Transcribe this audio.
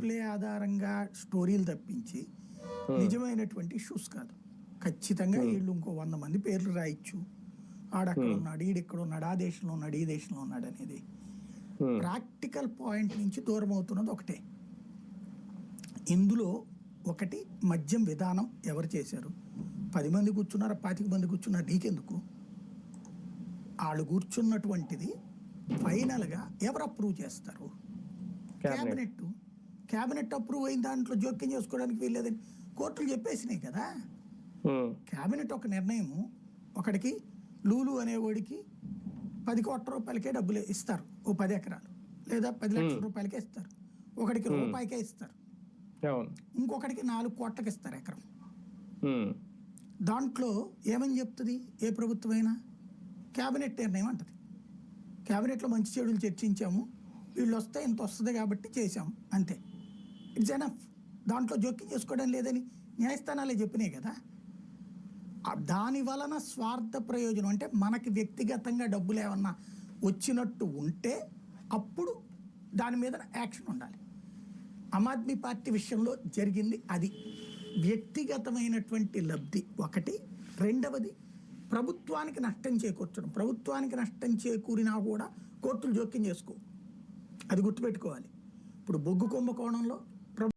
Play ఆధారంగా స్టోరీలు తప్పించి నిజమైనటువంటి ఇష్యూస్ కాదు. ఖచ్చితంగా వీళ్ళు ఇంకో వంద మంది పేర్లు రాయొచ్చు. ఆడక్కడ ఉన్నాడు ఈడెక్కడ ఉన్నాడు ఆ దేశంలో ఉన్నాడు ఈ దేశంలో ఉన్నాడు అనేది. ప్రాక్టికల్ పాయింట్ నుంచి దూరం అవుతున్నది ఒకటే. ఇందులో ఒకటి మద్యం విధానం ఎవరు చేశారు? పది మంది కూర్చున్నారా? పాతిక మంది కూర్చున్నారు? నీకెందుకు? వాళ్ళు కూర్చున్నటువంటిది ఫైనల్గా ఎవరు అప్రూవ్ చేస్తారు. క్యాబినెట్ క్యాబినెట్ అప్రూవ్ అయిన దాంట్లో జోక్యం చేసుకోవడానికి వీల్లేదని కోర్టులు చెప్పేసినాయి కదా. క్యాబినెట్ ఒక నిర్ణయము. ఒకడికి లూలు అనేవాడికి పది కోట్ల రూపాయలకే డబ్బులు ఇస్తారు ఓ పది ఎకరాలు. లేదా పది లక్షల రూపాయలకే ఇస్తారు. ఒకడికి రూపాయికే ఇస్తారు. అవును. ఇంకొకడికి నాలుగు కోట్లకి ఇస్తారు ఎకరం. దాంట్లో ఏమని చెప్తుంది? ఏ ప్రభుత్వమైనా? క్యాబినెట్ నిర్ణయం అంటది. క్యాబినెట్లో మంచి చెడులు చర్చించాము. వీళ్ళు వస్తే ఇంత వస్తుంది కాబట్టి చేశాము అంతే. ఇట్స్ ఎనఫ్ దాంట్లో జోక్యం చేసుకోవడం లేదని న్యాయస్థానాలే చెప్పినాయి కదా. దాని వలన స్వార్థ ప్రయోజనం అంటే మనకి వ్యక్తిగతంగా డబ్బులు ఏమన్నా వచ్చినట్టు ఉంటే అప్పుడు దాని మీద యాక్షన్ ఉండాలి. ఆమ్ ఆద్మీ పార్టీ విషయంలో జరిగింది అది. వ్యక్తిగతమైనటువంటి లబ్ధి ఒకటి. రెండవది ప్రభుత్వానికి నష్టం చేకూర్చడం. ప్రభుత్వానికి నష్టం చేకూరినా కూడా కోర్టులు జోక్యం చేసుకో. అది గుర్తుపెట్టుకోవాలి. ఇప్పుడు బొగ్గు కుంభకోణంలో